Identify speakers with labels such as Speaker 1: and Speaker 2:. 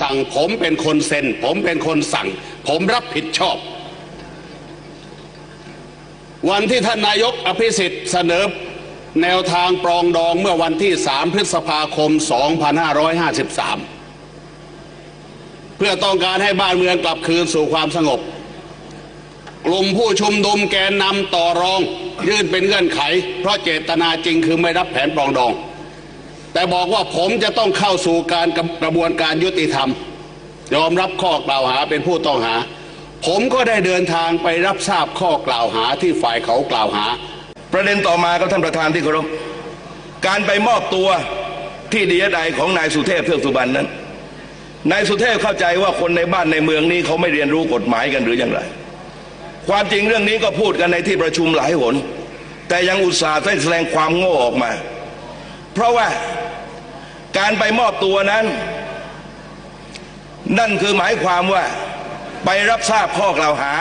Speaker 1: สั่งผมเป็นคนเซ็น ผมเป็นคนสั่ง ผมรับผิดชอบ วันที่ท่านนายกอภิสิทธิ์เสนอแนวทางปรองดองเมื่อวันที่ 3 พฤษภาคม 2553 เพื่อต้องการให้บ้านเมืองกลับคืนสู่ความสงบ กลุ่มผู้ชุมนุมแกนนำต่อรอง ยื่นเป็นเงื่อนไข เพราะเจตนาจริงคือไม่รับแผนปรองดอง แต่บอกว่าผมจะต้องเข้าสู่การกระบวนการยุติธรรม ยอมรับข้อกล่าวหาเป็นผู้ต้องหา ผมก็ได้เดินทางไปรับทราบข้อกล่าวหาที่ฝ่ายเขากล่าวหา
Speaker 2: ประเด็นต่อมาครับท่านประธานที่เคารพการไปมอบตัวที่ดีเอสไอของนายสุเทพเทือกสุบรรณนั้นนายสุเทพเข้าใจว่าคนในบ้านในเมืองนี้เขาไม่เรียนรู้กฎหมายกันหรืออย่างไร ความจริงเรื่องนี้ก็พูดกันในที่ประชุมหลายหน แต่ยังอุตส่าห์แสดงความโง่ออกมา เพราะว่าการไปมอบตัวนั้น นั่นคือหมายความว่าไปรับทราบข้อกล่าวหา